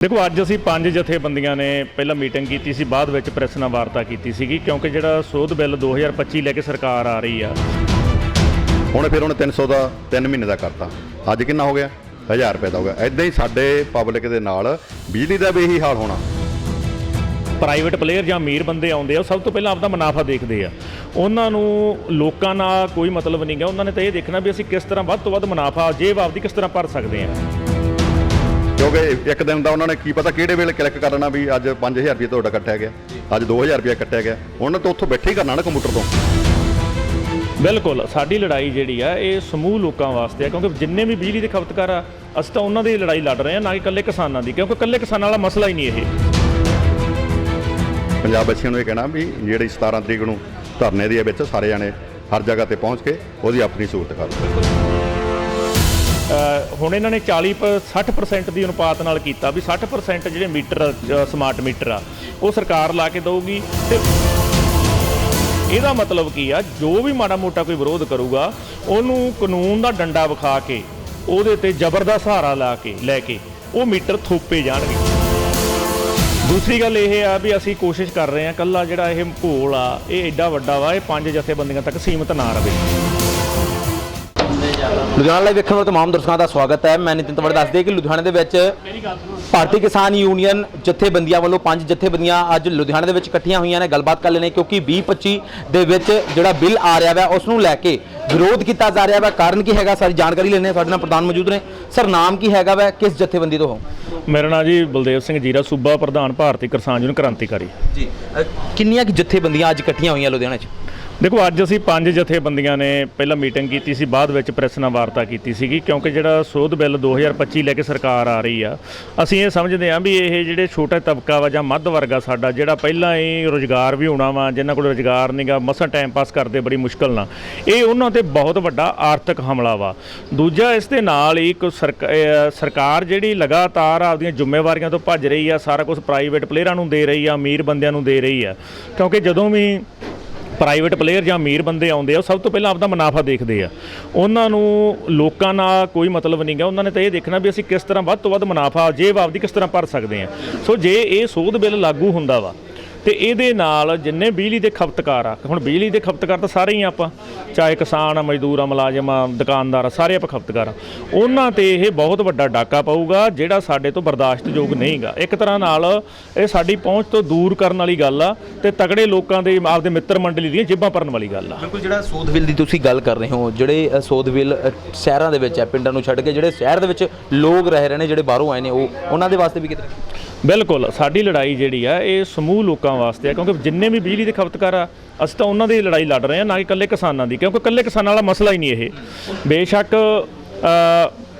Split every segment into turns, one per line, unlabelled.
ਦੇਖੋ ਅੱਜ ਅਸੀਂ ਪੰਜ ਜਥੇਬੰਦੀਆਂ ਨੇ ਪਹਿਲਾਂ ਮੀਟਿੰਗ ਕੀਤੀ ਸੀ ਬਾਅਦ ਵਿੱਚ ਪ੍ਰੈਸ ਨਾਲ ਵਾਰਤਾ ਕੀਤੀ ਸੀਗੀ ਕਿਉਂਕਿ ਜਿਹੜਾ ਸੋਧ ਬਿੱਲ 2025 ਲੈ ਕੇ ਸਰਕਾਰ ਆ ਰਹੀ ਆ।
ਹੁਣ ਫਿਰ ਉਹਨੇ 300 ਦਾ 3 ਮਹੀਨੇ ਦਾ ਕਰਤਾ। ਅੱਜ ਕਿੰਨਾ ਹੋ ਗਿਆ? 1000 ਰੁਪਏ ਦਾ ਹੋ ਗਿਆ। ਐਦਾਂ ਹੀ ਸਾਡੇ ਪਬਲਿਕ ਦੇ ਨਾਲ ਬਿਜਲੀ ਦਾ ਵੀ ਇਹੀ ਹਾਲ ਹੋਣਾ।
ਪ੍ਰਾਈਵੇਟ ਪਲੇਅਰ ਜਾਂ ਅਮੀਰ ਬੰਦੇ ਆਉਂਦੇ ਆ ਸਭ ਤੋਂ ਪਹਿਲਾਂ ਆਪਦਾ ਮੁਨਾਫਾ ਦੇਖਦੇ ਆ। ਉਹਨਾਂ ਨੂੰ ਲੋਕਾਂ ਨਾਲ ਕੋਈ ਮਤਲਬ ਨਹੀਂਗਾ ਉਹਨਾਂ ਨੇ ਤਾਂ ਇਹ ਦੇਖਣਾ ਵੀ ਅਸੀਂ ਕਿਸ ਤਰ੍ਹਾਂ ਵੱਧ ਤੋਂ ਵੱਧ ਮੁਨਾਫਾ ਜੇਬ ਆਪਦੀ ਕਿਸ ਤਰ੍ਹਾਂ ਭਰ ਸਕਦੇ ਆ।
ਕਿਉਂਕਿ ਇੱਕ ਦਿਨ ਦਾ ਉਹਨਾਂ ਨੇ ਕੀ ਪਤਾ ਕਿਹੜੇ ਵੇਲੇ ਕਲਿੱਕ ਕਰਨਾ ਵੀ ਅੱਜ 5000 ਰੁਪਏ ਤੁਹਾਡਾ ਕੱਟਿਆ ਗਿਆ ਅੱਜ 2000 ਰੁਪਏ ਕੱਟਿਆ ਗਿਆ ਉਹਨਾਂ ਤੋਂ ਉੱਥੋਂ ਬੈਠੇ ਹੀ ਕਰਨਾ ਨਾ ਕੰਪਿਊਟਰ ਤੋਂ।
ਬਿਲਕੁਲ ਸਾਡੀ ਲੜਾਈ ਜਿਹੜੀ ਆ ਇਹ ਸਮੂਹ ਲੋਕਾਂ ਵਾਸਤੇ ਆ ਕਿਉਂਕਿ ਜਿੰਨੇ ਵੀ ਬਿਜਲੀ ਦੇ ਖਪਤਕਾਰ ਆ ਅਸੀਂ ਤਾਂ ਉਹਨਾਂ ਦੀ ਲੜਾਈ ਲੜ ਰਹੇ ਆ ਨਾ ਕਿ ਇਕੱਲੇ ਕਿਸਾਨਾਂ ਦੀ ਕਿਉਂਕਿ ਇਕੱਲੇ ਕਿਸਾਨਾਂ ਵਾਲਾ ਮਸਲਾ ਹੀ ਨਹੀਂ ਇਹ।
ਪੰਜਾਬ ਬੱਚਿਆਂ ਨੂੰ ਇਹ ਕਹਿਣਾ ਵੀ ਜਿਹੜੀ 17 ਤਰੀਕ ਨੂੰ ਧਰਨੇ ਦੇ ਵਿੱਚ ਸਾਰੇ ਜਾਣੇ ਹਰ ਜਗ੍ਹਾ ਤੇ ਪਹੁੰਚ ਕੇ ਉਹਦੀ ਆਪਣੀ ਸਹੂਲਤ ਕਰੋ
ਹੁਣ ਇਹਨਾਂ ਨੇ 40 ਪ- 60% ਦੀ ਅਨੁਪਾਤ ਨਾਲ ਕੀਤਾ ਵੀ 60% ਜਿਹੜੇ ਮੀਟਰ ਸਮਾਰਟ ਮੀਟਰ ਆ, ਉਹ ਸਰਕਾਰ ਲਾ ਕੇ ਦੇਊਗੀ ਤੇ ਇਹਦਾ ਮਤਲਬ ਕੀ ਆ, ਜੋ ਵੀ ਮਾੜਾ ਮੋਟਾ ਕੋਈ ਵਿਰੋਧ ਕਰੂਗਾ, ਉਹਨੂੰ ਕਾਨੂੰਨ ਦਾ ਡੰਡਾ ਵਿਖਾ ਕੇ, ਉਹਦੇ ਤੇ ਜ਼ਬਰ ਦਾ ਸਹਾਰਾ ਲਾ ਕੇ, ਲੈ ਕੇ, ਉਹ ਮੀਟਰ ਥੋਪੇ ਜਾਣਗੇ। ਦੂਸਰੀ ਗੱਲ ਇਹ ਆ ਵੀ ਅਸੀਂ ਕੋਸ਼ਿਸ਼ ਕਰ ਰਹੇ ਹਾਂ, ਕੱਲਾ ਜਿਹੜਾ ਇਹ ਘੋਲ ਆ, ਇਹ ਐਡਾ ਵੱਡਾ ਵਾ, ਇਹ ਪੰਜ ਜਥੇਬੰਦੀਆਂ ਤੱਕ ਸੀਮਤ ਨਾ ਰਵੇ
ਲੁਧਿਆਣਾ ਲਈ ਵੇਖਣ ਵਾਲੇ ਤਮਾਮ ਦਰਸ਼ਕਾਂ ਦਾ ਸਵਾਗਤ ਹੈ। ਮੈਂ ਨਿਤਿਨ ਤਵੜ ਦੱਸ ਦਈਏ ਕਿ ਲੁਧਿਆਣਾ ਦੇ ਵਿੱਚ ਭਾਰਤੀ ਕਿਸਾਨ ਯੂਨੀਅਨ ਜਥੇਬੰਦੀਆਂ ਵੱਲੋਂ ਪੰਜ ਜਥੇਬੰਦੀਆਂ ਅੱਜ ਲੁਧਿਆਣਾ ਦੇ ਵਿੱਚ ਇਕੱਠੀਆਂ ਹੋਈਆਂ ਨੇ। ਗੱਲਬਾਤ ਕਰ ਲੈਣੇ ਕਿਉਂਕਿ 2025 ਦੇ ਵਿੱਚ ਜਿਹੜਾ ਬਿੱਲ ਆ ਰਿਹਾ ਹੈ ਉਸ ਨੂੰ ਲੈ ਕੇ ਵਿਰੋਧ ਕੀਤਾ ਜਾ ਰਿਹਾ ਹੈ ਕਾਰਨ ਕੀ ਹੈਗਾ? ਸਾਰੀ ਜਾਣਕਾਰੀ ਲੈਣੇ ਸਾਡੇ ਨਾਲ ਪ੍ਰਧਾਨ ਮੌਜੂਦ ਨੇ। ਸਰ ਨਾਮ ਕੀ ਹੈਗਾ ਵੈ? ਕਿਸ ਜਥੇਬੰਦੀ ਤੋਂ ਹੋ?
ਮੇਰਾ ਨਾਮ ਜੀ ਬਲਦੇਵ ਸਿੰਘ ਜੀਰਾ ਸੂਬਾ ਪ੍ਰਧਾਨ ਭਾਰਤੀ ਕਿਸਾਨ ਯੂਨੀਅਨ ਕ੍ਰਾਂਤੀਕਾਰੀ।
ਜੀ। ਕਿੰਨੀਆਂ ਕਿ ਜਥੇਬੰਦੀਆਂ ਅੱਜ ਇਕੱਠੀਆਂ ਹੋਈਆਂ ਲੁਧਿਆਣਾ 'ਚ?
ਦੇਖੋ, ਅੱਜ ਅਸੀਂ ਪੰਜ ਜਥੇਬੰਦੀਆਂ ਨੇ ਪਹਿਲਾਂ ਮੀਟਿੰਗ ਕੀਤੀ ਸੀ, ਬਾਅਦ ਵਿੱਚ ਪ੍ਰੈਸ ਨਾਲ ਵਾਰਤਾ ਕੀਤੀ ਸੀਗੀ, ਕਿਉਂਕਿ ਜਿਹੜਾ ਸੋਧ ਬਿੱਲ 2025 ਲੈ ਕੇ ਸਰਕਾਰ ਆ ਰਹੀ ਆ, ਅਸੀਂ ਇਹ ਸਮਝਦੇ ਹਾਂ ਵੀ ਇਹ ਜਿਹੜੇ ਛੋਟਾ ਤਬਕਾ ਵਾ ਜਾਂ ਮੱਧ ਵਰਗਾ ਸਾਡਾ, ਜਿਹੜਾ ਪਹਿਲਾਂ ਹੀ ਰੋਜ਼ਗਾਰ ਵੀ ਹੋਣਾ ਵਾ, ਜਿਨ੍ਹਾਂ ਕੋਲ ਰੋਜ਼ਗਾਰ ਨਹੀਂਗਾ ਮਸਾਂ ਟਾਈਮ ਪਾਸ ਕਰਦੇ ਬੜੀ ਮੁਸ਼ਕਲ ਨਾਲ, ਇਹ ਉਹਨਾਂ ਤੇ ਬਹੁਤ ਵੱਡਾ ਆਰਥਿਕ ਹਮਲਾ ਵਾ। ਦੂਜਾ ਇਸ ਦੇ ਨਾਲ ਹੀ ਇੱਕ ਸਰਕਾਰ ਜਿਹੜੀ ਲਗਾਤਾਰ ਆਪਦੀਆਂ ਜ਼ਿੰਮੇਵਾਰੀਆਂ ਤੋਂ ਭੱਜ ਰਹੀ ਆ, ਸਾਰਾ ਕੁਝ ਪ੍ਰਾਈਵੇਟ ਪਲੇਅਰਾਂ ਨੂੰ ਦੇ ਰਹੀ ਆ, ਅਮੀਰ ਬੰਦਿਆਂ ਨੂੰ ਦੇ ਰਹੀ ਆ, ਕਿਉਂਕਿ ਜਦੋਂ ਵੀ ਪ੍ਰਾਈਵੇਟ ਪਲੇਅਰ ਜਾਂ ਅਮੀਰ ਬੰਦੇ ਆਉਂਦੇ ਆ, ਉਹ ਸਭ ਤੋਂ ਪਹਿਲਾਂ ਆਪਦਾ ਮੁਨਾਫਾ ਦੇਖਦੇ ਆ। ਉਹਨਾਂ ਨੂੰ ਲੋਕਾਂ ਨਾਲ ਕੋਈ ਮਤਲਬ ਨਹੀਂਗਾ ਉਹਨਾਂ ਨੇ ਤਾਂ ਇਹ ਦੇਖਣਾ ਵੀ ਅਸੀਂ ਕਿਸ ਤਰ੍ਹਾਂ ਵੱਧ ਤੋਂ ਵੱਧ ਮੁਨਾਫਾ, ਜੇਬ ਆਪਦੀ ਕਿਸ ਤਰ੍ਹਾਂ ਭਰ ਸਕਦੇ ਆ। ਸੋ ਜੇ ਇਹ ਸੋਧ ਬਿੱਲ ਲਾਗੂ ਹੁੰਦਾ ਵਾ ਤੇ ਇਹਦੇ ਨਾਲ ਜਿੰਨੇ ਬਿਜਲੀ ਦੇ ਖਪਤਕਾਰ ਆ ਹੁਣ ਬਿਜਲੀ ਦੇ ਖਪਤਕਾਰ ਤਾਂ ਸਾਰੇ ਹੀ ਆਪਾਂ ਚਾਹੇ ਕਿਸਾਨ ਆ ਮਜ਼ਦੂਰ ਆ ਮੁਲਾਜ਼ਮ ਆ ਦੁਕਾਨਦਾਰ ਆ ਸਾਰੇ ਆਪਾਂ ਖਪਤਕਾਰ ਆ। ਉਹਨਾਂ ਤੇ ਇਹ ਬਹੁਤ ਵੱਡਾ ਡਾਕਾ ਪਊਗਾ ਜਿਹੜਾ ਸਾਡੇ ਤੋਂ ਬਰਦਾਸ਼ਤਯੋਗ ਨਹੀਂਗਾ। ਇੱਕ ਤਰ੍ਹਾਂ ਨਾਲ ਇਹ ਸਾਡੀ ਪਹੁੰਚ ਤੋਂ ਦੂਰ ਕਰਨ ਵਾਲੀ ਗੱਲ ਆ ਤੇ ਤਗੜੇ ਲੋਕਾਂ ਦੇ ਆਪਦੇ ਮਿੱਤਰ ਮੰਡਲੀ ਦੀਆਂ ਜੇਬਾਂ ਭਰਨ ਵਾਲੀ ਗੱਲ ਆ।
ਬਿਲਕੁਲ ਜਿਹੜਾ ਸੋਧ ਬਿੱਲ ਦੀ ਤੁਸੀਂ ਗੱਲ ਕਰ ਰਹੇ ਹੋ ਜਿਹੜੇ ਅ, ਸੋਧ ਬਿੱਲ ਸ਼ਹਿਰਾਂ ਦੇ ਵਿੱਚ ਹੈ ਪਿੰਡਾਂ ਨੂੰ ਛੱਡ ਕੇ ਜਿਹੜੇ ਸ਼ਹਿਰ ਦੇ ਵਿੱਚ ਲੋਕ ਰਹਿ ਰਹੇ ਨੇ ਜਿਹੜੇ ਬਾਹਰੋਂ ਆਏ ਨੇ ਉਹ ਉਹਨਾਂ ਦੇ ਵਾਸਤੇ ਵੀ ਕਿਤੇ
ਬਿਲਕੁਲ, ਸਾਡੀ ਲੜਾਈ ਜਿਹੜੀ ਆ, ਇਹ ਸਮੂਹ ਲੋਕਾਂ ਵਾਸਤੇ ਆ, ਕਿਉਂਕਿ ਜਿੰਨੇ ਵੀ ਬਿਜਲੀ ਦੇ ਖਪਤਕਾਰ ਆ, ਅਸੀਂ ਤਾਂ ਉਹਨਾਂ ਦੀ ਲੜਾਈ ਲੜ ਰਹੇ ਆ, ਨਾ ਕਿ ਇਕੱਲੇ ਕਿਸਾਨਾਂ ਦੀ, ਕਿਉਂਕਿ ਇਕੱਲੇ ਕਿਸਾਨਾਂ ਵਾਲਾ ਮਸਲਾ ਹੀ ਨਹੀਂ ਇਹ। ਬੇਸ਼ੱਕ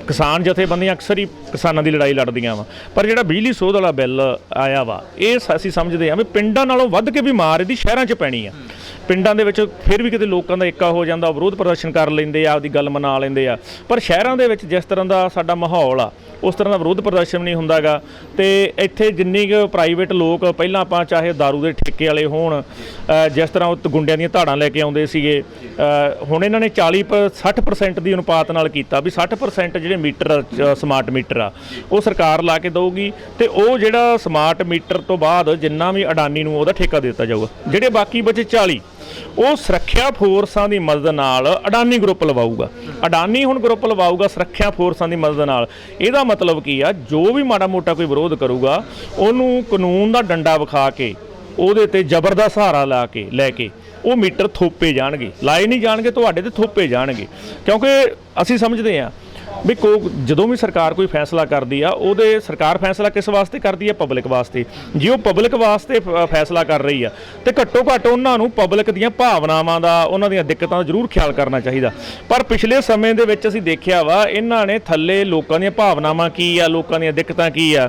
ਕਿਸਾਨ ਜਥੇਬੰਦੀਆਂ ਅਕਸਰ ਹੀ ਕਿਸਾਨਾਂ ਦੀ ਲੜਾਈ ਲੜਦੀਆਂ ਵਾ, ਪਰ ਜਿਹੜਾ ਬਿਜਲੀ ਸੋਧ ਵਾਲਾ ਬਿੱਲ ਆਇਆ ਵਾ, ਇਹ ਅਸੀਂ ਸਮਝਦੇ ਆ ਵੀ ਪਿੰਡਾਂ ਨਾਲੋਂ ਵੱਧ ਕੇ ਬਿਮਾਰ ਇਹਦੀ ਸ਼ਹਿਰਾਂ 'ਚ ਪੈਣੀ ਆ। ਪਿੰਡਾਂ ਦੇ ਵਿੱਚ ਫਿਰ ਵੀ ਕਿਤੇ ਲੋਕਾਂ ਦਾ ਏਕਾ ਹੋ ਜਾਂਦਾ ਵਿਰੋਧ ਪ੍ਰਦਰਸ਼ਨ ਕਰ ਲੈਂਦੇ ਆ ਆਪਦੀ ਗੱਲ ਮਨਾ ਲੈਂਦੇ ਆ। ਪਰ ਸ਼ਹਿਰਾਂ ਦੇ ਵਿੱਚ ਜਿਸ ਤਰ੍ਹਾਂ ਦਾ ਸਾਡਾ ਮਾਹੌਲ ਆ ਉਸ ਤਰ੍ਹਾਂ ਦਾ ਵਿਰੋਧ ਪ੍ਰਦਰਸ਼ਨ ਨਹੀਂ ਹੁੰਦਾਗਾ। ਤੇ ਇੱਥੇ ਜਿੰਨੀ ਕੁ ਪ੍ਰਾਈਵੇਟ ਲੋਕ ਪਹਿਲਾਂ ਆਪਾਂ ਚਾਹੇ दारू ਦੇ ਠੇਕੇ ਵਾਲੇ ਹੋਣ ਜਿਸ ਤਰ੍ਹਾਂ ਉਹ ਗੁੰਡਿਆਂ ਦੀਆਂ ਧਾੜਾਂ ਲੈ ਕੇ ਆਉਂਦੇ ਸੀਗੇ ਹੁਣ ਇਹਨਾਂ ਨੇ 40 ਪ- 60% ਦੀ ਅਨੁਪਾਤ ਨਾਲ ਕੀਤਾ ਵੀ 60% ਜਿਹੜੇ ਮੀਟਰ ਅ, ਸਮਾਰਟ ਮੀਟਰ ਆ ਉਹ ਸਰਕਾਰ ਲਾ ਕੇ ਦੇਊਗੀ ਤੇ ਉਹ ਜਿਹੜਾ ਸਮਾਰਟ ਮੀਟਰ ਤੋਂ ਬਾਅਦ ਜਿੰਨਾ ਵੀ ਅਡਾਨੀ ਨੂੰ ਉਹਦਾ ਠੇਕਾ ਦਿੱਤਾ ਜਾਊਗਾ। ਜਿਹੜੇ ਬਾਕੀ ਬਚੇ 40 ਉਹ ਸੁਰੱਖਿਆ ਫੋਰਸਾਂ ਦੀ ਮਦਦ ਨਾਲ ਅਡਾਨੀ ਗਰੁੱਪ ਲਵਾਊਗਾ। ਅਡਾਨੀ ਹੁਣ ਗਰੁੱਪ ਲਵਾਊਗਾ ਸੁਰੱਖਿਆ ਫੋਰਸਾਂ ਦੀ ਮਦਦ ਨਾਲ। ਇਹਦਾ ਮਤਲਬ ਕੀ ਆ? ਜੋ ਵੀ ਮਾੜਾ ਮੋਟਾ ਕੋਈ ਵਿਰੋਧ ਕਰੂਗਾ, ਉਹਨੂੰ ਕਾਨੂੰਨ ਦਾ ਡੰਡਾ ਵਿਖਾ ਕੇ, ਉਹਦੇ ਤੇ ਜ਼ਬਰ ਦਾ ਸਹਾਰਾ ਲਾ ਕੇ, ਲੈ ਕੇ, ਉਹ ਮੀਟਰ ਥੋਪੇ ਜਾਣਗੇ। ਲਾਏ ਨਹੀਂ ਜਾਣਗੇ, ਤੁਹਾਡੇ ਤੇ ਥੋਪੇ ਜਾਣਗੇ। ਕਿਉਂਕਿ ਅਸੀਂ ਸਮਝਦੇ ਆ ਵੀ ਕੋ ਜਦੋਂ ਵੀ ਸਰਕਾਰ ਕੋਈ ਫੈਸਲਾ ਕਰਦੀ ਆ, ਉਹਦੇ ਸਰਕਾਰ ਫੈਸਲਾ ਕਿਸ ਵਾਸਤੇ ਕਰਦੀ ਆ? ਪਬਲਿਕ ਵਾਸਤੇ। ਜੇ ਉਹ ਪਬਲਿਕ ਵਾਸਤੇ ਫੈਸਲਾ ਕਰ ਰਹੀ ਆ, ਤੇ ਘੱਟੋ ਘੱਟ ਉਹਨਾਂ ਨੂੰ ਪਬਲਿਕ ਦੀਆਂ ਭਾਵਨਾਵਾਂ ਦਾ, ਉਹਨਾਂ ਦੀਆਂ ਦਿੱਕਤਾਂ ਦਾ ਜ਼ਰੂਰ ਖਿਆਲ ਕਰਨਾ ਚਾਹੀਦਾ। ਪਰ ਪਿਛਲੇ ਸਮੇਂ ਦੇ ਵਿੱਚ ਅਸੀਂ ਦੇਖਿਆ ਵਾ, ਇਹਨਾਂ ਨੇ ਥੱਲੇ ਲੋਕਾਂ ਦੀਆਂ ਭਾਵਨਾਵਾਂ ਕੀ ਆ, ਲੋਕਾਂ ਦੀਆਂ ਦਿੱਕਤਾਂ ਕੀ ਆ,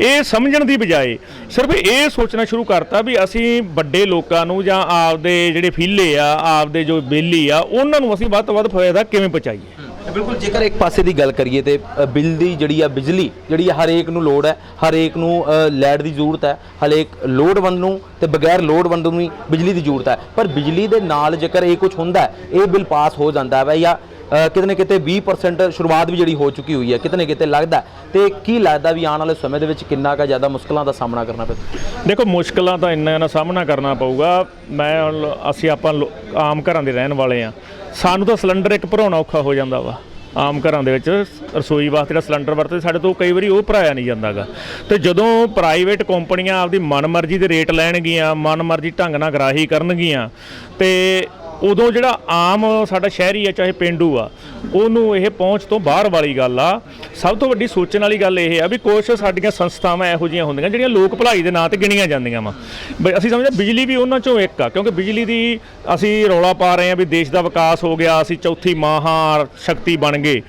ਇਹ ਸਮਝਣ ਦੀ ਬਜਾਏ ਸਿਰਫ ਇਹ ਸੋਚਣਾ ਸ਼ੁਰੂ ਕਰਤਾ ਵੀ ਅਸੀਂ ਵੱਡੇ ਲੋਕਾਂ ਨੂੰ ਜਾਂ ਆਪਦੇ ਜਿਹੜੇ ਫੀਲੇ ਆ, ਆਪਦੇ ਜੋ ਬੇਲੀ ਆ, ਉਹਨਾਂ ਨੂੰ ਅਸੀਂ ਵੱਧ ਤੋਂ ਵੱਧ ਫਾਇਦਾ ਕਿਵੇਂ ਪਹੁੰਚਾਈਏ?
ਬਿਲਕੁਲ ਜੇਕਰ ਇੱਕ ਪਾਸੇ ਦੀ ਗੱਲ ਕਰੀਏ ਤੇ ਬਿੱਲ ਦੀ ਜਿਹੜੀ ਆ ਬਿਜਲੀ ਜਿਹੜੀ ਆ ਹਰੇਕ ਨੂੰ ਲੋੜ ਹੈ ਹਰੇਕ ਨੂੰ ਅ, ਲਾਈਟ ਦੀ ਜ਼ਰੂਰਤ ਹੈ ਹਰੇਕ ਲੋੜਵੰਦ ਨੂੰ ਤੇ ਬਗੈਰ ਲੋੜਵੰਦ ਨੂੰ ਵੀ ਬਿਜਲੀ ਦੀ ਜ਼ਰੂਰਤ ਹੈ। ਪਰ ਬਿਜਲੀ ਦੇ ਨਾਲ ਜੇਕਰ ਇਹ ਕੁਝ ਹੁੰਦਾ ਇਹ ਬਿੱਲ ਪਾਸ ਹੋ ਜਾਂਦਾ ਹੈ ਜਾਂ ਕਿਤੇ ਨਾ ਕਿਤੇ 20% ਸ਼ੁਰੂਆਤ ਵੀ ਜਿਹੜੀ ਹੋ ਚੁੱਕੀ ਹੋਈ ਹੈ ਕਿਤੇ ਨਾ ਕਿਤੇ ਲੱਗਦਾ ਹੈ। ਤੇ ਕੀ ਲੱਗਦਾ ਵੀ ਆਉਣ ਵਾਲੇ ਸਮੇਂ ਦੇ ਵਿੱਚ ਕਿੰਨਾ ਕਾ ਜ਼ਿਆਦਾ ਮੁਸ਼ਕਲਾਂ ਦਾ ਸਾਹਮਣਾ ਕਰਨਾ ਪਏਗਾ?
ਦੇਖੋ ਮੁਸ਼ਕਲਾਂ ਤਾਂ ਇੰਨਾ ਨਾ ਸਾਹਮਣਾ ਕਰਨਾ ਪਊਗਾ। ਮੈਂ ਅਸੀਂ ਆਪਾਂ ਲੋ- ਆਮ ਘਰਾਂ ਦੇ ਰਹਿਣ ਵਾਲੇ ਆ ਸਾਨੂੰ ਤਾਂ ਸਿਲੰਡਰ ਇੱਕ ਭਰਾਉਣਾ ਔਖਾ ਹੋ ਜਾਂਦਾ ਵਾ, ਆਮ ਘਰਾਂ ਦੇ ਵਿੱਚ, ਰਸੋਈ ਵਾਸਤੇ ਜਿਹੜਾ ਸਿਲੰਡਰ ਵਰਤੇ ਸਾਡੇ ਤੋਂ ਕਈ ਵਾਰੀ ਉਹ ਭਰਾਇਆ ਨਹੀਂ ਜਾਂਦਾਗਾ। ਤੇ ਜਦੋਂ ਪ੍ਰਾਈਵੇਟ ਕੰਪਨੀਆਂ ਆਪਦੀ ਮਨਮਰਜ਼ੀ ਦੇ ਰੇਟ ਲੈਣਗੀਆਂ, ਮਨਮਰਜ਼ੀ ਢੰਗ ਨਾਲ ਗਰਾਹੀ ਕਰਨਗੀਆਂ, ਤੇ ਉਦੋਂ ਜਿਹੜਾ ਆਮ ਸਾਡਾ ਸ਼ਹਿਰੀ ਆ, ਚਾਹੇ ਪਿੰਡੂ ਆ, ਉਹਨੂੰ ਇਹ ਪਹੁੰਚ ਤੋਂ ਬਾਹਰ ਵਾਲੀ ਗੱਲ ਆ। ਸਭ ਤੋਂ ਵੱਡੀ ਸੋਚਣ ਵਾਲੀ ਗੱਲ ਇਹ ਆ ਵੀ ਕੁਛ ਸਾਡੀਆਂ ਸੰਸਥਾਵਾਂ ਇਹੋ ਜਿਹੀਆਂ ਹੁੰਦੀਆਂ ਜਿਹੜੀਆਂ ਲੋਕ ਭਲਾਈ ਦੇ ਨਾਂ ਤੇ ਗਿਣੀਆਂ ਜਾਂਦੀਆਂ ਵਾ। ਬਈ ਅਸੀਂ ਸਮਝਦੇ ਬਿਜਲੀ ਵੀ ਉਹਨਾਂ ਚੋਂ ਇੱਕ ਆ, ਕਿਉਂਕਿ ਬਿਜਲੀ ਦੀ ਅਸੀਂ ਰੌਲਾ ਪਾ ਰਹੇ ਆ ਵੀ ਦੇਸ਼ ਦਾ ਵਿਕਾਸ ਹੋ ਗਿਆ, ਅਸੀਂ ਚੌਥੀ ਮਹਾ ਸ਼ਕਤੀ ਬਣ ਗਏ।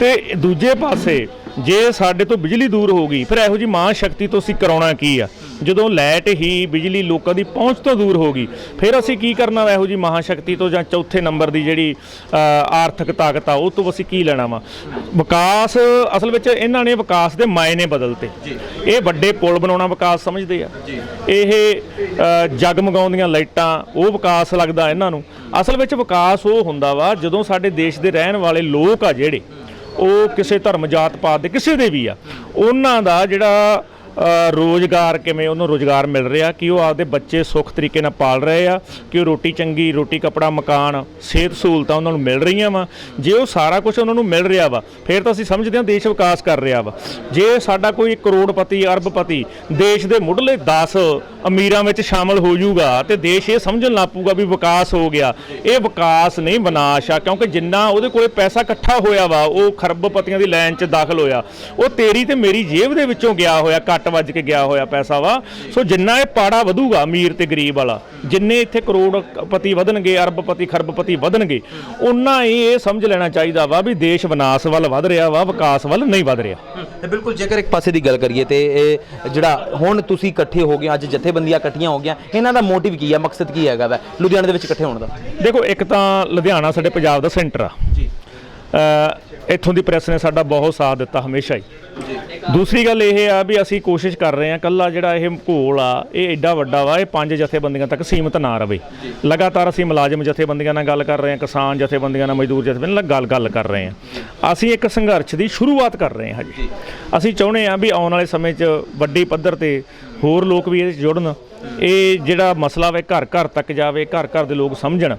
ਤੇ ਦੂਜੇ ਪਾਸੇ ਜੇ ਸਾਡੇ ਤੋਂ ਬਿਜਲੀ ਦੂਰ ਹੋ ਗਈ ਫਿਰ ਇਹੋ ਜੀ ਮਹਾ ਸ਼ਕਤੀ ਤੋਂ ਅਸੀਂ ਕਰਾਉਣਾ ਕੀ ਆ? ਜਦੋਂ ਲਾਈਟ ਹੀ ਬਿਜਲੀ ਲੋਕਾਂ ਦੀ ਪਹੁੰਚ ਤੋਂ ਦੂਰ ਹੋ ਗਈ ਫਿਰ ਅਸੀਂ ਕੀ ਕਰਨਾ ਵਾ ਇਹੋ ਜੀ ਮਹਾ ਸ਼ਕਤੀ ਤੋਂ ਜਾਂ ਚੌਥੇ ਨੰਬਰ ਦੀ ਜਿਹੜੀ ਆਰਥਿਕ ਤਾਕਤ ਆ ਉਹ ਤੋਂ ਅਸੀਂ ਕੀ ਲੈਣਾ ਵਾ? ਵਿਕਾਸ ਅਸਲ ਵਿੱਚ ਇਹਨਾਂ ਨੇ ਵਿਕਾਸ ਦੇ ਮਾਇਨੇ ਬਦਲਤੇ। ਇਹ ਵੱਡੇ ਪੁਲ ਬਣਾਉਣਾ ਵਿਕਾਸ ਸਮਝਦੇ ਆ। ਇਹ ਜਗਮਗਾਉਂਦੀਆਂ ਲਾਈਟਾਂ ਉਹ ਵਿਕਾਸ ਲੱਗਦਾ ਇਹਨਾਂ ਨੂੰ। ਅਸਲ ਵਿੱਚ ਵਿਕਾਸ ਉਹ ਹੁੰਦਾ ਵਾ ਜਦੋਂ ਸਾਡੇ ਦੇਸ਼ ਦੇ ਰਹਿਣ ਵਾਲੇ ਲੋਕ ਆ ਜਿਹੜੇ ਉਹ ਕਿਸੇ ਧਰਮ ਜਾਤ ਪਾਤ ਦੇ ਕਿਸੇ ਦੇ ਵੀ ਆ। ਉਹਨਾਂ ਦਾ ਜਿਹੜਾ ਰੋਜ਼ਗਾਰ ਕਿਵੇਂ ਉਹਨੂੰ ਰੋਜ਼ਗਾਰ ਮਿਲ ਰਿਹਾ, ਕਿ ਉਹ ਆਪਦੇ ਬੱਚੇ ਸੁੱਖ ਤਰੀਕੇ ਨਾਲ ਪਾਲ ਰਹੇ ਆ, ਕਿ ਉਹ ਰੋਟੀ ਚੰਗੀ, ਰੋਟੀ, ਕਪੜਾ, ਮਕਾਨ, ਸਿਹਤ ਸਹੂਲਤਾਂ ਉਹਨਾਂ ਨੂੰ ਮਿਲ ਰਹੀਆਂ ਵਾ। ਜੇ ਉਹ ਸਾਰਾ ਕੁਝ ਉਹਨਾਂ ਨੂੰ ਮਿਲ ਰਿਹਾ ਵਾ, ਫਿਰ ਤਾਂ ਅਸੀਂ ਸਮਝਦੇ ਹਾਂ ਦੇਸ਼ ਵਿਕਾਸ ਕਰ ਰਿਹਾ ਵਾ। ਜੇ ਸਾਡਾ ਕੋਈ ਕਰੋੜਪਤੀ, ਅਰਬਪਤੀ ਦੇਸ਼ ਦੇ ਮੁੱਢਲੇ 10 ਅਮੀਰਾਂ ਵਿੱਚ ਸ਼ਾਮਲ ਹੋ ਜਾਊਗਾ ਤੇ ਦੇਸ਼ ਇਹ ਸਮਝਣ ਲੱਗ ਪਊਗਾ ਵੀ ਵਿਕਾਸ ਹੋ ਗਿਆ। ਇਹ ਵਿਕਾਸ ਨਹੀਂ ਵਿਨਾਸ਼ ਆ, ਕਿਉਂਕਿ ਜਿੰਨਾ ਉਹਦੇ ਕੋਲੇ ਪੈਸਾ ਇਕੱਠਾ ਹੋਇਆ ਵਾ, ਉਹ ਖਰਬਪਤੀਆਂ ਦੀ ਲਾਈਨ 'ਚ ਦਾਖਲ ਹੋਇਆ। ਉਹ ਤੇਰੀ ਤੇ ਮੇਰੀ ਜੇਬ ਦੇ ਵਿੱਚੋਂ ਗਿਆ ਹੋਇਆ, ਘੱਟ ਕੱਟ ਵੱਜ ਕੇ ਗਿਆ ਹੋਇਆ ਪੈਸਾ ਵਾ। ਸੋ ਜਿੰਨਾ ਇਹ ਪਾੜਾ ਵਧੂਗਾ ਅਮੀਰ ਤੇ ਗਰੀਬ ਵਾਲਾ ਜਿੰਨੇ ਇੱਥੇ ਕਰੋੜਪਤੀ ਵਧਣਗੇ ਅਰਬਪਤੀ ਖਰਬਪਤੀ ਵਧਣਗੇ ਉਹਨਾਂ ਹੀ ਇਹ ਸਮਝ ਲੈਣਾ ਚਾਹੀਦਾ ਵਾ ਵੀ ਦੇਸ਼ ਵਿਨਾਸ਼ ਵੱਲ ਵਧ ਰਿਹਾ ਵਾ ਵਿਕਾਸ ਵੱਲ ਨਹੀਂ ਵਧ ਰਿਹਾ।
ਤੇ ਬਿਲਕੁਲ ਜੇਕਰ ਇੱਕ ਪਾਸੇ ਦੀ ਗੱਲ ਕਰੀਏ ਤੇ ਇਹ ਜਿਹੜਾ ਹੁਣ ਤੁਸੀਂ ਇਕੱਠੇ ਹੋ ਗਏ ਅੱਜ ਜਥੇਬੰਦੀਆਂ ਇਕੱਠੀਆਂ ਹੋ ਗਈਆਂ ਇਹਨਾਂ ਦਾ ਮੋਟਿਵ ਕੀ ਹੈ ਮਕਸਦ ਕੀ ਹੈਗਾ ਵੈ ਲੁਧਿਆਣੇ ਦੇ ਵਿੱਚ ਇਕੱਠੇ ਹੋਣ ਦਾ?
ਦੇਖੋ ਇੱਕ ਤਾਂ ਲੁਧਿਆਣਾ ਸਾਡੇ ਪੰਜਾਬ ਦਾ ਸੈਂਟਰ ਆ। ਜੀ। ਇੱਥੋਂ ਦੀ ਪ੍ਰੈਸ ਨੇ ਸਾਡਾ ਬਹੁਤ ਸਾਥ ਦਿੱਤਾ ਹਮੇਸ਼ਾ ਹੀ। ਦੂਸਰੀ ਗੱਲ ਇਹ ਆ ਵੀ ਅਸੀਂ ਕੋਸ਼ਿਸ਼ ਕਰ ਰਹੇ ਹਾਂ, ਕੱਲਾ ਜਿਹੜਾ ਇਹ ਘੋਲ ਆ, ਇਹ ਐਡਾ ਵੱਡਾ ਵਾ, ਇਹ ਪੰਜ ਜਥੇਬੰਦੀਆਂ ਤੱਕ ਸੀਮਤ ਨਾ ਰਵੇ। ਲਗਾਤਾਰ ਅਸੀਂ ਮੁਲਾਜ਼ਮ ਜਥੇਬੰਦੀਆਂ ਨਾਲ ਗੱਲ ਕਰ ਰਹੇ ਹਾਂ, ਕਿਸਾਨ ਜਥੇਬੰਦੀਆਂ ਨਾਲ, ਮਜ਼ਦੂਰ ਜਥੇਬੰਦੀਆਂ ਨਾਲ ਗੱਲ ਗੱਲ ਕਰ ਰਹੇ ਹਾਂ। ਅਸੀਂ ਇੱਕ ਸੰਘਰਸ਼ ਦੀ ਸ਼ੁਰੂਆਤ ਕਰ ਰਹੇ ਹਾਂ ਹਜੇ। ਅਸੀਂ ਚਾਹੁੰਦੇ ਹਾਂ ਵੀ ਆਉਣ ਵਾਲੇ ਸਮੇਂ 'ਚ ਵੱਡੀ ਪੱਧਰ ਤੇ ਹੋਰ ਲੋਕ ਵੀ ਇਹਦੇ 'ਚ ਜੁੜਨ। ਇਹ ਜਿਹੜਾ ਮਸਲਾ ਵੇ ਘਰ ਘਰ ਤੱਕ ਜਾਵੇ ਘਰ ਘਰ ਦੇ ਲੋਕ ਸਮਝਣ।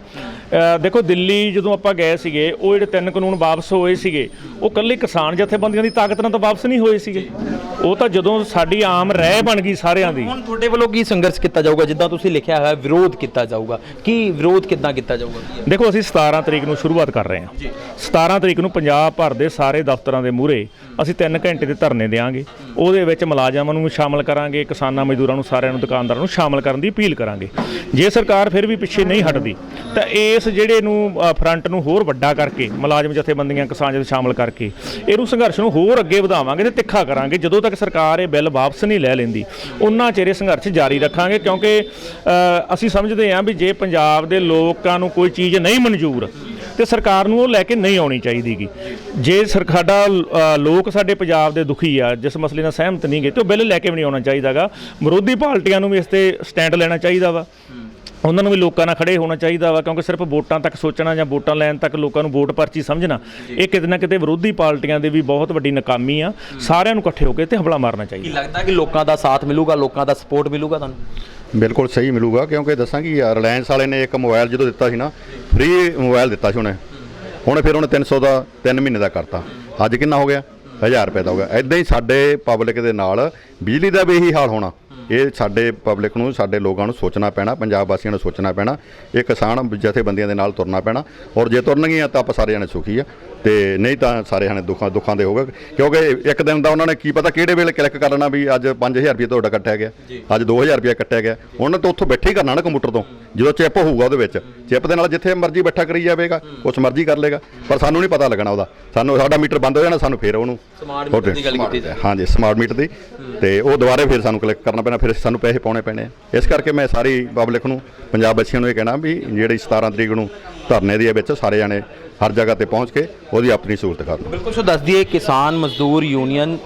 ਦੇਖੋ ਦਿੱਲੀ ਜਦੋਂ ਆਪਾਂ ਗਏ ਸੀਗੇ ਉਹ ਜਿਹੜੇ ਤਿੰਨ ਕਾਨੂੰਨ ਵਾਪਸ ਹੋਏ ਸੀਗੇ ਉਹ ਕੱਲੇ ਕਿਸਾਨ ਜਥੇਬੰਦੀਆਂ ਦੀ ਤਾਕਤ ਨਾਲ ਤਾਂ ਵਾਪਸ ਨਹੀਂ ਹੋਏ ਸੀਗੇ। ਉਹ ਤਾਂ ਜਦੋਂ ਸਾਡੀ ਆਮ ਰਹਿ ਬਣ ਗਈ ਸਾਰਿਆਂ ਦੀ।
ਹੁਣ ਤੁਹਾਡੇ ਵੱਲੋਂ ਕੀ ਸੰਘਰਸ਼ ਕੀਤਾ ਜਾਊਗਾ? ਜਿੱਦਾਂ ਤੁਸੀਂ ਲਿਖਿਆ ਹੋਇਆ ਵਿਰੋਧ ਕੀਤਾ ਜਾਊਗਾ। ਕੀ ਵਿਰੋਧ ਕਿੱਦਾਂ ਕੀਤਾ ਜਾਊਗਾ?
ਦੇਖੋ ਅਸੀਂ 17 ਤਰੀਕ ਨੂੰ ਸ਼ੁਰੂਆਤ ਕਰ ਰਹੇ ਹਾਂ। 17 ਤਰੀਕ ਨੂੰ ਪੰਜਾਬ ਭਰ ਦੇ ਸਾਰੇ ਦਫ਼ਤਰਾਂ ਦੇ ਮੂਹਰੇ ਅਸੀਂ 3 ਘੰਟੇ ਦੇ ਧਰਨੇ ਦੇਵਾਂਗੇ ਉਹਦੇ ਵਿੱਚ ਮੁਲਾਜ਼ਮਾਂ ਨੂੰ ਸ਼ਾਮਲ ਕਰਾਂਗੇ ਕਿਸਾਨਾਂ ਮਜ਼ਦੂਰਾਂ ਨੂੰ ਸਾਰਿਆਂ ਨੂੰ ਦੁਕਾਨਦਾਰਾਂ ਨੂੰ ਸ਼ਾਮਲ ਕਰਨ ਦੀ ਅਪੀਲ ਕਰਾਂਗੇ। ਜੇ ਸਰਕਾਰ ਫਿਰ ਵੀ ਪਿੱਛੇ ਨਹੀਂ ਹਟਦੀ, ਤਾਂ ਇਸ ਜਿਹੜੇ ਨੂੰ ਫਰੰਟ ਨੂੰ ਹੋਰ ਵੱਡਾ ਕਰਕੇ, ਮੁਲਾਜ਼ਮ ਜਥੇਬੰਦੀਆਂ, ਕਿਸਾਨ ਜਥੇ ਸ਼ਾਮਲ ਕਰਕੇ, ਇਹਨੂੰ ਸੰਘਰਸ਼ ਨੂੰ ਹੋਰ ਅੱਗੇ ਵਧਾਵਾਂਗੇ ਤੇ ਤਿੱਖਾ ਕਰਾਂਗੇ। ਜਦੋਂ ਤੱਕ ਸਰਕਾਰ ਇਹ ਬਿੱਲ ਵਾਪਸ ਨਹੀਂ ਲੈ ਲੈਂਦੀ, ਉਹਨਾਂ ਚਿਰ ਸੰਘਰਸ਼ ਜਾਰੀ ਰੱਖਾਂਗੇ ਕਿਉਂਕਿ ਅਸੀਂ ਸਮਝਦੇ ਹਾਂ ਵੀ ਜੇ ਪੰਜਾਬ ਦੇ ਲੋਕਾਂ ਨੂੰ ਕੋਈ ਚੀਜ਼ ਨਹੀਂ ਮਨਜ਼ੂਰ ਤੇ ਸਰਕਾਰ ਨੂੰ ਉਹ ਲੈ ਕੇ ਨਹੀਂ ਆਉਣੀ ਚਾਹੀਦੀਗੀ ਜੇ ਸਰ- ਸਾਡਾ ਲੋਕ ਸਾਡੇ ਪੰਜਾਬ ਦੇ ਦੁਖੀ ਆ, ਜਿਸ ਮਸਲੇ ਨਾਲ ਸਹਿਮਤ ਨਹੀਂ ਗਏ ਤੇ ਉਹ ਬਿੱਲ ਲੈ ਕੇ ਵੀ ਨਹੀਂ ਆਉਣਾ ਚਾਹੀਦਾਗਾ ਵਿਰੋਧੀ ਪਾਰਟੀਆਂ ਨੂੰ ਵੀ ਇਸ ਤੇ ਸਟੈਂਡ ਲੈਣਾ ਚਾਹੀਦਾ ਵਾ। ਉਹਨਾਂ ਨੂੰ ਵੀ ਲੋਕਾਂ ਨਾਲ ਖੜੇ ਹੋਣਾ ਚਾਹੀਦਾ ਵਾ, ਕਿਉਂਕਿ ਸਿਰਫ ਵੋਟਾਂ ਤੱਕ ਸੋਚਣਾ ਜਾਂ ਵੋਟਾਂ ਲੈਣ ਤੱਕ ਲੋਕਾਂ ਨੂੰ ਵੋਟ ਪਰਚੀ ਸਮਝਣਾ, ਇਹ ਕਿਤੇ ਨਾ ਕਿਤੇ ਵਿਰੋਧੀ ਪਾਰਟੀਆਂ ਦੇ ਵੀ ਬਹੁਤ ਵੱਡੀ ਨਾਕਾਮੀ ਆ। ਸਾਰਿਆਂ ਨੂੰ ਇਕੱਠੇ ਹੋ ਕੇ ਤੇ ਹਮਲਾ ਮਾਰਨਾ ਚਾਹੀਦਾ।
ਕੀ ਲੱਗਦਾ ਕਿ ਲੋਕਾਂ ਦਾ ਸਾਥ ਮਿਲੂਗਾ, ਲੋਕਾਂ ਦਾ ਸਪੋਰਟ ਮਿਲੂਗਾ ਤੁਹਾਨੂੰ?
ਬਿਲਕੁਲ ਸਹੀ ਮਿਲੂਗਾ, ਕਿਉਂਕਿ ਦੱਸਾਂ ਕਿ ਰਿਲਾਇੰਸ ਵਾਲੇ ਨੇ ਇੱਕ ਮੋਬਾਈਲ ਜਦੋਂ ਦਿੱਤਾ ਸੀ ਨਾ ਫ੍ਰੀ ਮੋਬਾਈਲ ਦਿੱਤਾ ਸੀ ਉਹਨੇ। ਹੁਣ ਫਿਰ ਉਹਨੇ 300 ਦਾ 3 ਮਹੀਨੇ ਦਾ ਕਰਤਾ। ਅੱਜ ਕਿੰਨਾ ਹੋ ਗਿਆ? 1000 ਰੁਪਏ ਦਾ ਹੋ ਗਿਆ। ਐਦਾਂ ਹੀ ਸਾਡੇ ਪਬਲਿਕ ਦੇ ਨਾਲ ਬਿਜਲੀ ਦਾ ਵੀ ਇਹੀ ਹਾਲ ਹੋਣਾ। ਇਹ ਸਾਡੇ ਪਬਲਿਕ ਨੂੰ ਸਾਡੇ ਲੋਕਾਂ ਨੂੰ ਸੋਚਣਾ ਪੈਣਾ ਪੰਜਾਬ ਵਾਸੀਆਂ ਨੂੰ ਸੋਚਣਾ ਪੈਣਾ ਇਹ ਕਿਸਾਨ ਜਥੇਬੰਦੀਆਂ ਦੇ ਨਾਲ ਤੁਰਨਾ ਪੈਣਾ ਔਰ ਜੇ ਤੁਰਨਗੀਆਂ ਤਾਂ ਆਪਾਂ ਸਾਰੇ ਜਣੇ ਸੁਖੀ ਆ ਤੇ ਨਹੀਂ ਤਾਂ ਸਾਰੇ ਜਣੇ ਦੁੱਖਾਂ ਦੁੱਖਾਂ ਦੇ ਹੋਗਾ ਕਿਉਂਕਿ ਇੱਕ ਦਿਨ ਦਾ ਉਹਨਾਂ ਨੇ ਕੀ ਪਤਾ ਕਿਹੜੇ ਵੇਲੇ ਕਲਿੱਕ ਕਰ ਲੈਣਾ ਵੀ ਅੱਜ 5000 ਰੁਪਏ ਤੁਹਾਡਾ ਕੱਟਿਆ ਗਿਆ ਅੱਜ 2000 ਰੁਪਏ ਕੱਟਿਆ ਗਿਆ ਉਹਨਾਂ ਤੋਂ ਉੱਥੋਂ ਬੈਠੇ ਹੀ ਕਰਨਾ ਨਾ ਕੰਪਿਊਟਰ ਤੋਂ ਜਦੋਂ ਚਿਪ ਹੋਊਗਾ ਉਹਦੇ ਵਿੱਚ ਚਿਪ ਦੇ ਨਾਲ ਜਿੱਥੇ ਮਰਜ਼ੀ ਬੈਠਾ ਕਰੀ ਜਾਵੇਗਾ ਕੁਛ ਮਰਜ਼ੀ ਕਰ ਲੇਗਾ ਪਰ ਸਾਨੂੰ ਨਹੀਂ ਪਤਾ ਲੱਗਣਾ ਉਹਦਾ ਸਾਨੂੰ ਸਾਡਾ ਮੀਟਰ ਬੰਦ ਹੋ ਜਾਣਾ ਸਾਨੂੰ ਫੇਰ ਉਹਨੂੰ
Smart meter ਦੀ ਗੱਲ ਕੀਤੀ
ਹਾਂਜੀ ਸਮਾਰਟ ਮੀਟਰ ਦੀ ਤੇ ਉਹ ਦੁਬਾਰੇ ਫਿਰ ਸਾਨੂੰ ਕਲਿੱਕ ਕਰਨਾ ਪੈਣਾ ਫਿਰ ਸਾਨੂੰ ਪੈਸੇ ਪਾਉਣੇ ਪੈਣੇ ਆ। ਇਸ ਕਰਕੇ ਮੈਂ ਸਾਰੀ ਪਬਲਿਕ ਨੂੰ, ਪੰਜਾਬ ਬੱਚਿਆਂ ਨੂੰ ਇਹ ਕਹਿਣਾ ਵੀ ਜਿਹੜੀ 17 ਤਰੀਕ ਨੂੰ ਧਰਨੇ ਦੇ ਵਿੱਚ ਸਾਰੇ ਜਾਣੇ ਹਰ ਜਗ੍ਹਾ ਤੇ ਪਹੁੰਚ ਕੇ ਉਹਦੀ ਆਪਣੀ ਸਹੂਲਤ ਕਰ ਕਰਨ
ਬਿਲਕੁਲ, ਸੋ ਦੱਸ ਦਈਏ ਕਿਸਾਨ ਮਜ਼ਦੂਰ ਯੂਨੀਅਨ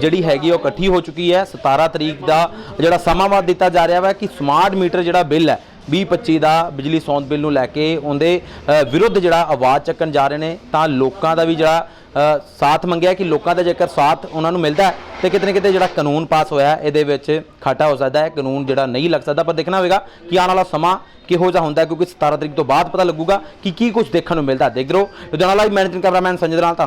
ਜਿਹੜੀ ਹੈਗੀ ਉਹ ਇਕੱਠੀ ਹੋ ਚੁੱਕੀ ਹੈ। 17 ਤਰੀਕ ਦਾ ਜਿਹੜਾ ਸਮਾਂ ਬਾਅਦ ਦਿੱਤਾ ਜਾ ਰਿਹਾ ਹੈ ਕਿ ਸਮਾਰਟ ਮੀਟਰ ਜਿਹੜਾ ਬਿੱਲ ਹੈ 2025 ਦਾ ਬਿਜਲੀ ਸੌਂਦ ਬਿੱਲ ਨੂੰ ਲੈ ਕੇ ਉਹਦੇ ਵਿਰੁੱਧ ਜਿਹੜਾ ਆਵਾਜ਼ ਚੱਕਣ ਜਾ ਰਹੇ ਨੇ, ਤਾਂ ਲੋਕਾਂ ਦਾ ਵੀ ਜਿਹੜਾ ਸਾਥ ਮੰਗਿਆ ਕਿ ਲੋਕਾਂ ਦਾ ਜੇਕਰ ਸਾਥ ਉਹਨਾਂ ਨੂੰ ਮਿਲਦਾ ਹੈ, ਤੇ ਕਿਤੇ ਨਾ ਕਿਤੇ ਜਿਹੜਾ ਕਾਨੂੰਨ ਪਾਸ ਹੋਇਆ ਇਹਦੇ ਵਿੱਚ ਖਾਟਾ ਹੋ ਸਕਦਾ ਹੈ, ਕਾਨੂੰਨ ਜਿਹੜਾ ਨਹੀਂ ਲੱਗ ਸਕਦਾ, ਪਰ ਦੇਖਣਾ ਹੋਵੇਗਾ ਕਿ ਆਉਣ ਵਾਲਾ ਸਮਾਂ ਕਿਹੋ ਜਿਹਾ ਹੁੰਦਾ ਕਿਉਂਕਿ 17 ਤਰੀਕ ਤੋਂ ਬਾਅਦ ਪਤਾ ਲੱਗੂਗਾ ਕਿ ਕੀ ਕੁਝ ਦੇਖਣ ਨੂੰ ਮਿਲਦਾ ਦੇਖ ਰਹੇ ਹੋ, Ludhiana live managing cameraman Sanjay ਦੇ ਨਾਲ ਤੁਹਾਨੂੰ